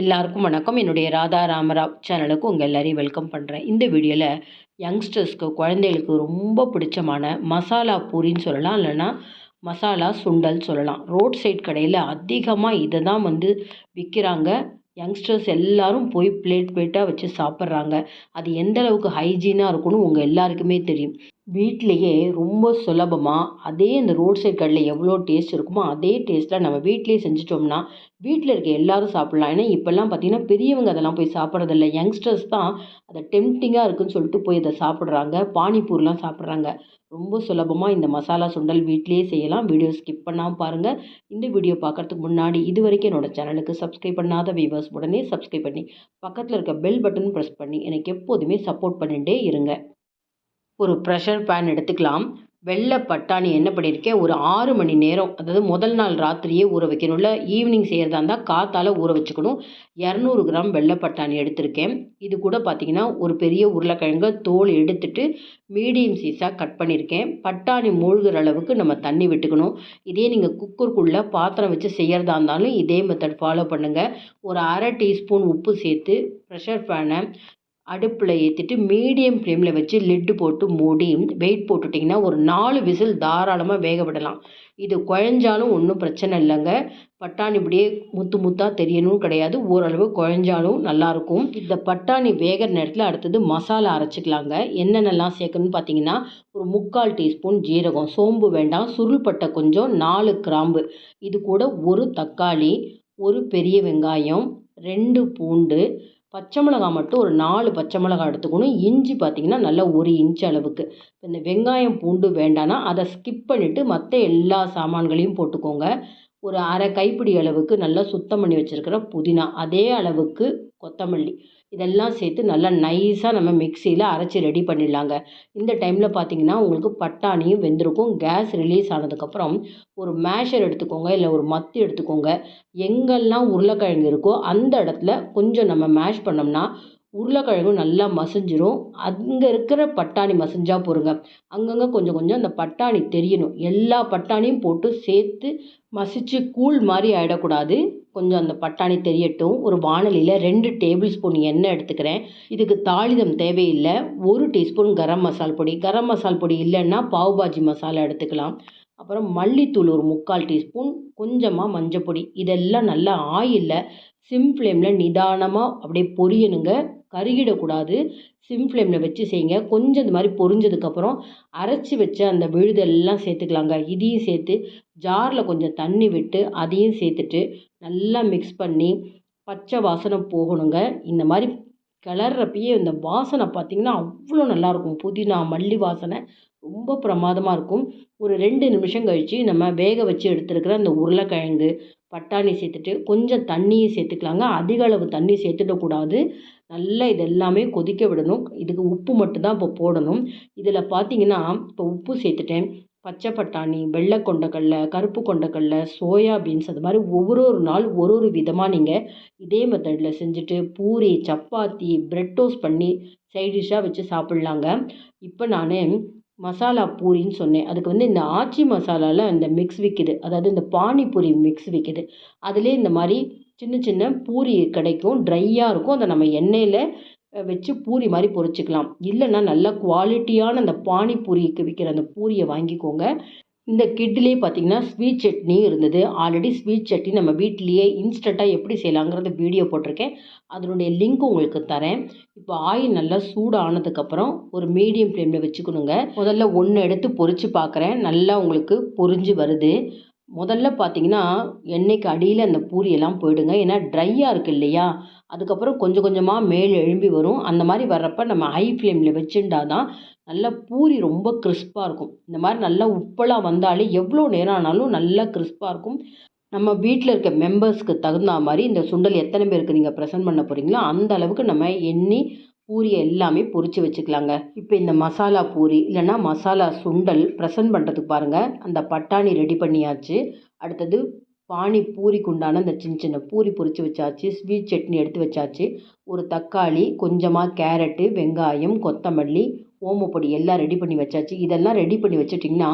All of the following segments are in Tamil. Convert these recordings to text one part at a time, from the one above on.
எல்லாருக்கும் வணக்கம். என்னுடைய ராதா ராமராவ் சேனலுக்கு உங்கள் எல்லாரையும் வெல்கம் பண்ணுறேன் இந்த வீடியோவில் யங்ஸ்டர்ஸ்க்கு குழந்தைகளுக்கு ரொம்ப பிடிச்சமான மசாலா பூரின்னு சொல்லலாம். இல்லைன்னா மசாலா சுண்டல் சொல்லலாம். ரோட் சைட் கடையில் அதிகமாக இதை தான் வந்து விற்கிறாங்க யங்ஸ்டர்ஸ் எல்லாரும் போய் பிளேட் பிளேட்டாக வச்சு சாப்பிட்றாங்க. அது எந்த அளவுக்கு ஹைஜீனாக இருக்கும்னு உங்கள் எல்லாருக்குமே தெரியும். வீட்டிலையே ரொம்ப சுலபமாக அதே இந்த ரோட் சைட் கடையில் எவ்வளோ டேஸ்ட் இருக்குமோ அதே டேஸ்ட்டில் நம்ம வீட்டிலேயே செஞ்சிட்டோம்னா வீட்டில் இருக்க எல்லாரும் சாப்பிட்லாம். ஏன்னா இப்போல்லாம் பார்த்தீங்கன்னா பெரியவங்க அதெல்லாம் போய் சாப்பிட்றதில்ல. யங்ஸ்டர்ஸ் தான் அதை டெம்டிங்காக இருக்குன்னு சொல்லிட்டு போய் அதை சாப்பிட்றாங்க. பானிபூரிலாம் சாப்பிட்றாங்க. ரொம்ப சுலபமாக இந்த மசாலா சுண்டல் வீட்டிலேயே செய்யலாம். வீடியோ ஸ்கிப் பண்ணாமல் பாருங்கள் இந்த வீடியோ பார்க்குறதுக்கு முன்னாடி இது வரைக்கும் என்னோடய சேனலுக்கு சப்ஸ்கிரைப் பண்ணாத வியூவர்ஸ் உடனே சப்ஸ்கிரைப் பண்ணி பக்கத்தில் இருக்க பெல் பட்டன் ப்ரெஸ் பண்ணி எனக்கு எப்போதுமே சப்போர்ட் பண்ணிகிட்டே இருங்க. ஒரு ப்ரெஷர் பேன் எடுத்துக்கலாம். வெள்ளை பட்டாணி என்ன பண்ணியிருக்கேன் ஒரு ஆறு மணி நேரம் அதாவது முதல் நாள் ராத்திரியே ஊற வைக்கணும்ல ஈவினிங் செய்கிறதா இருந்தால் காத்தால் ஊற வச்சுக்கணும். இரநூறு கிராம் வெள்ளை பட்டாணி எடுத்திருக்கேன். இது கூட பார்த்திங்கன்னா ஒரு பெரிய உருளைக்கிழங்கு தோல் எடுத்துட்டு மீடியம் சைஸாக கட் பண்ணியிருக்கேன் பட்டாணி மூழ்கிற அளவுக்கு நம்ம தண்ணி விட்டுக்கணும். இதே நீங்கள் குக்கருக்குள்ளே பாத்திரம் வச்சு செய்கிறதா இருந்தாலும் இதே மெத்தட் ஃபாலோ பண்ணுங்கள் ஒரு அரை டீஸ்பூன் உப்பு சேர்த்து ப்ரெஷர் பேனை அடுப்பில் ஏற்றிட்டு மீடியம் ஃப்ளேமில் வச்சு லிட்டு போட்டு மூடி வெயிட் போட்டுட்டிங்கன்னா ஒரு நாலு விசில் தாராளமாக வேக விடலாம். இது குழஞ்சாலும் ஒன்றும் பிரச்சனை இல்லைங்க. பட்டாணி இப்படியே முத்து முத்தாக தெரியணும் கிடையாது. ஓரளவு குழஞ்சாலும் நல்லாயிருக்கும் இந்த பட்டாணி வேகிற நேரத்தில் அடுத்தது மசாலா அரைச்சிக்கலாங்க. என்னென்னலாம் சேர்க்கணும்னு பார்த்தீங்கன்னா ஒரு முக்கால் டீஸ்பூன் ஜீரகம் சோம்பு வேண்டாம் சுருள்பட்டை கொஞ்சம் நாலு கிராம்பு. இது கூட ஒரு தக்காளி ஒரு பெரிய வெங்காயம் ரெண்டு பூண்டு பச்சை மிளகா மட்டும் ஒரு நாலு பச்சை மிளகா எடுத்துக்கணும். இஞ்சி பார்த்திங்கன்னா நல்லா ஒரு இன்ச் அளவுக்கு. இந்த வெங்காயம் பூண்டு வேண்டான்னா அதை ஸ்கிப் பண்ணிவிட்டு மற்ற எல்லா சாமான்களையும் போட்டுக்கோங்க. ஒரு அரை கைப்பிடி அளவுக்கு நல்லா சுத்தம் பண்ணி வச்சுருக்கிற புதினா. அதே அளவுக்கு கொத்தமல்லி. இதெல்லாம் சேர்த்து நல்லா நைஸாக நம்ம மிக்சியில் அரைச்சி ரெடி பண்ணிடலாங்க. இந்த டைமில் பார்த்தீங்கன்னா உங்களுக்கு பட்டாணியும் வெந்திருக்கும். கேஸ் ரிலீஸ் ஆனதுக்கப்புறம் ஒரு மேஷர் எடுத்துக்கோங்க இல்லை ஒரு மத்து எடுத்துக்கோங்க. எங்கெல்லாம் உருளைக்கிழங்கு இருக்கோ அந்த இடத்துல கொஞ்சம் நம்ம மேஷ் பண்ணோம்னா உருளைக்கிழங்கும் நல்லா மசிஞ்சிடும் அங்கே இருக்கிற பட்டாணி மசிஞ்சா போருங்க. அங்கங்கே கொஞ்சம் கொஞ்சம் அந்த பட்டாணி தெரியணும். எல்லா பட்டாணியும் போட்டு சேர்த்து மசிச்சு கூழ் மாதிரி ஆகிடக்கூடாது கொஞ்சம் அந்த பட்டாணி தெரியட்டும். ஒரு வானலியில் ரெண்டு டேபிள் ஸ்பூன் எண்ணெய் எடுத்துக்கிறேன். இதுக்கு தாளிதம் தேவையில்லை. ஒரு டீஸ்பூன் கரம் மசால் பொடி. கரம் மசால் பொடி இல்லைன்னா பாவ் பாஜி மசாலா எடுத்துக்கலாம். அப்புறம் மல்லித்தூள் ஒரு முக்கால் டீஸ்பூன். கொஞ்சமாக மஞ்சப்பொடி. இதெல்லாம் நல்லா ஆயிலில். சிம் ஃப்ளேமில் நிதானமாக அப்படியே பொரியணுங்க. கருகிடக்கூடாது. சிம் ஃப்ளேமில் வச்சு செய்யுங்க. கொஞ்சம் இந்த மாதிரி பொரிஞ்சதுக்கப்புறம் அரைச்சி வச்ச அந்த விழுதெல்லாம் சேர்த்துக்கலாங்க. இதையும் சேர்த்து ஜாரில் கொஞ்சம் தண்ணி விட்டு அதையும் சேர்த்துட்டு நல்லா மிக்ஸ் பண்ணி பச்சை வாசனை போகணுங்க. இந்த மாதிரி கிளறப்பயே இந்த வாசனை பார்த்திங்கன்னா அவ்வளோ நல்லாயிருக்கும். புதினா மல்லி வாசனை ரொம்ப பிரமாதமாக இருக்கும். ஒரு ரெண்டு நிமிஷம் கழித்து நம்ம வேக வச்சு எடுத்துருக்கிற அந்த உருளைக்கிழங்கு பட்டாணி சேர்த்துட்டு கொஞ்சம் தண்ணியும் சேர்த்துக்கலாங்க. அதிக அளவு தண்ணி சேர்த்துடக்கூடாது. நல்லா இது எல்லாமே கொதிக்க விடணும். இதுக்கு உப்பு மட்டும்தான் இப்போ போடணும். இதில் பார்த்தீங்கன்னா இப்போ உப்பு சேர்த்துட்டேன். பச்சை பட்டாணி வெள்ளை கொண்டக்கடல கருப்பு கொண்டக்கடல சோயா பீன்ஸ் அது மாதிரி ஒவ்வொரு ஒரு நாள் ஒரு ஒரு விதமாக நீங்கள் இதே மெத்தடில் செஞ்சுட்டு பூரி சப்பாத்தி பிரெட் டோஸ்ட் பண்ணி சைட் டிஷ்ஷாக வச்சு சாப்பிட்லாங்க. இப்போ நான் மசாலா பூரின்னு சொன்னேன். அதுக்கு வந்து இந்த ஆச்சி மசாலாவில் இந்த மிக்ஸ் விற்கிது அதாவது இந்த பானிபூரி மிக்ஸ் விற்கிது அதிலே இந்த மாதிரி சின்ன சின்ன பூரி கிடைக்கும் ட்ரையாக இருக்கும். அதை நம்ம எண்ணெயில் வச்சு பூரி மாதிரி பொரிச்சிக்கலாம். இல்லைன்னா நல்ல குவாலிட்டியான அந்த பானிபூரிக்கு விற்கிற அந்த பூரியை வாங்கிக்கோங்க. இந்த கிட்லேயே பார்த்தீங்கன்னா ஸ்வீட் சட்னி இருந்தது. ஆல்ரெடி ஸ்வீட் சட்னி நம்ம வீட்லேயே இன்ஸ்டண்ட்டாக எப்படி செய்யலாங்கிறத வீடியோ போட்டிருக்கேன். அதனுடைய லிங்க் உங்களுக்கு தரேன். இப்போ ஆயில் நல்லா சூடானதுக்கப்புறம் ஒரு மீடியம் ஃப்ளேமில் வச்சுக்கணுங்க. முதல்ல ஒன்று எடுத்து பொரித்து பார்க்குறேன். நல்லா உங்களுக்கு பொரிஞ்சு வருது. முதல்ல பார்த்தீங்கன்னா எண்ணெய்க்கு அடியில் அந்த பூரியெல்லாம் போயிடுங்க. ஏன்னா ட்ரையாக இருக்குது இல்லையா? அதுக்கப்புறம் கொஞ்சம் கொஞ்சமாக மேலே எழும்பி வரும். அந்த மாதிரி வர்றப்ப நம்ம ஹை ஃப்ளேமில் வச்சுட்டா தான் நல்லா பூரி ரொம்ப கிறிஸ்பாக இருக்கும். இந்த மாதிரி நல்லா உப்பெல்லாம் வந்தாலே எவ்வளோ நேரம் ஆனாலும் நல்லா கிறிஸ்பாக இருக்கும். நம்ம வீட்டில் இருக்க மெம்பர்ஸ்க்கு தகுந்த மாதிரி இந்த சுண்டல் எத்தனை பேருக்கு நீங்கள் ப்ரெசென்ட் பண்ண போகிறீங்களோ அந்த அளவுக்கு நம்ம எண்ணி பூரியை எல்லாமே பொரித்து வச்சுக்கலாங்க. இப்போ இந்த மசாலா பூரி இல்லைன்னா மசாலா சுண்டல் ப்ரெசன்ட் பண்ணுறதுக்கு பாருங்கள் அந்த பட்டாணி ரெடி பண்ணியாச்சு. அடுத்தது பானி பூரிக்கு உண்டான சின்ன சின்ன பூரி பொரித்து வச்சாச்சு. ஸ்வீட் சட்னி எடுத்து வச்சாச்சு. ஒரு தக்காளி கொஞ்சமாக கேரட்டு வெங்காயம் கொத்தமல்லி ஓமப்பொடி எல்லாம் ரெடி பண்ணி வச்சாச்சு. இதெல்லாம் ரெடி பண்ணி வச்சுட்டிங்கன்னா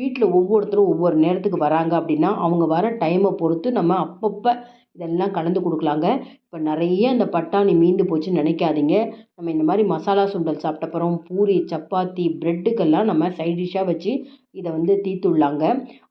வீட்டில் ஒவ்வொருத்தரும் ஒவ்வொரு நேரத்துக்கு வராங்க அப்படின்னா அவங்க வர டைமை பொறுத்து நம்ம அப்பப்போ இதெல்லாம் கலந்து கொடுக்கலாங்க. இப்போ நிறைய இந்த பட்டாணி மீந்து போச்சுன்னு நினைக்காதீங்க. நம்ம இந்த மாதிரி மசாலா சுண்டல் சாப்பிட்டப்புறம் பூரி சப்பாத்தி ப்ரெட்டுக்கெல்லாம் நம்ம சைட் டிஷ்ஷாக வச்சு இதை வந்து தீத்துடலாங்க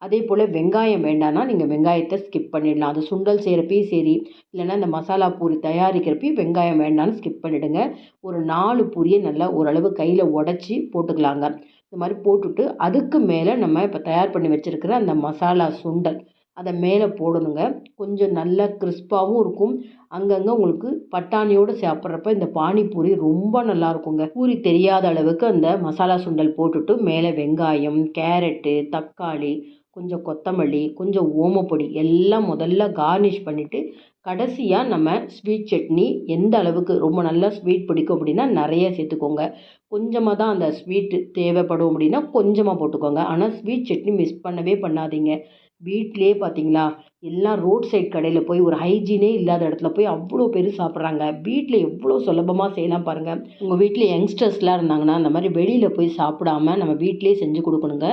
அதே போல் வெங்காயம் வேண்டாம்னா நீங்கள் வெங்காயத்தை ஸ்கிப் பண்ணிடலாம். அது சுண்டல் செய்கிறப்பையும் சரி இல்லைன்னா இந்த மசாலா பூரி தயாரிக்கிறப்பையும் வெங்காயம் வேண்டாம்னு ஸ்கிப் பண்ணிவிடுங்க ஒரு நாலு பூரியை நல்லா ஓரளவு கையில் உடச்சி போட்டுக்கலாங்க. இந்த மாதிரி போட்டுட்டு அதுக்கு மேலே நம்ம இப்போ தயார் பண்ணி வச்சுருக்கிற அந்த மசாலா சுண்டல் அதை மேலே போடணுங்க. கொஞ்சம் நல்லா கிறிஸ்பாகவும் இருக்கும். அங்கங்கே உங்களுக்கு பட்டாணியோடு சாப்பிட்றப்ப இந்த பானிபூரி ரொம்ப நல்லா இருக்குங்க. பூரி தெரியாத அளவுக்கு அந்த மசாலா சுண்டல் போட்டுட்டு மேலே வெங்காயம் கேரட்டு தக்காளி கொஞ்சம் கொத்தமல்லி கொஞ்சம் ஓமப்பொடி எல்லாம் முதல்ல கார்னிஷ் பண்ணிவிட்டு கடைசியாக நம்ம ஸ்வீட் சட்னி எந்த அளவுக்கு ரொம்ப நல்லா ஸ்வீட் பிடிக்கும் அப்படின்னா நிறைய சேர்த்துக்கோங்க. கொஞ்சமாக தான் அந்த ஸ்வீட்டு தேவைப்படும் அப்படின்னா கொஞ்சமாக போட்டுக்கோங்க. ஆனால் ஸ்வீட் சட்னி மிஸ் பண்ணவே பண்ணாதீங்க. வீட்டிலே பார்த்தீங்களா எல்லாம் ரோட் சைட் கடையில் போய் ஒரு ஹைஜீனே இல்லாத இடத்துல போய் அவ்வளோ பேர் சாப்பிட்றாங்க. வீட்டில் எவ்வளோ சுலபமாக செய்யலாம் பாருங்கள் உங்கள் வீட்டில் யங்ஸ்டர்ஸ்லாம் இருந்தாங்கன்னா அந்த மாதிரி வெளியில் போய் சாப்பிடாம நம்ம வீட்டிலே செஞ்சு கொடுக்கணுங்க.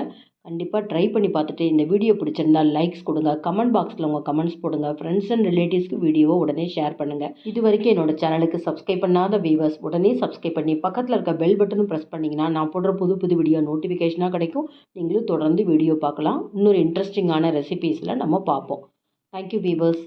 கண்டிப்பாக ட்ரை பண்ணி பார்த்துட்டு இந்த வீடியோ பிடிச்சிருந்தா லைக்ஸ் கொடுங்க. கமெண்ட் பாக்ஸில் உங்கள் கமெண்ட்ஸ் போடுங்க. ஃப்ரெண்ட்ஸ் அண்ட் ரிலேட்டிவ்ஸ்க்கு வீடியோவை உடனே ஷேர் பண்ணுங்கள் இது வரைக்கும் என்னோட சேனலுக்கு சப்ஸ்கிரைப் பண்ணாத வியூவர்ஸ் உடனே சப்ஸ்கிரைப் பண்ணி பக்கத்தில் இருக்க பெல் பட்டனும் ப்ரெஸ் பண்ணிங்கன்னா நான் போடுற புது புது வீடியோ நோட்டிஃபிகேஷனாக கிடைக்கும். நீங்களும் தொடர்ந்து வீடியோ பார்க்கலாம். இன்னொரு இன்ட்ரெஸ்டிங்கான ரெசிபீஸில் நம்ம பார்ப்போம். Thank you viewers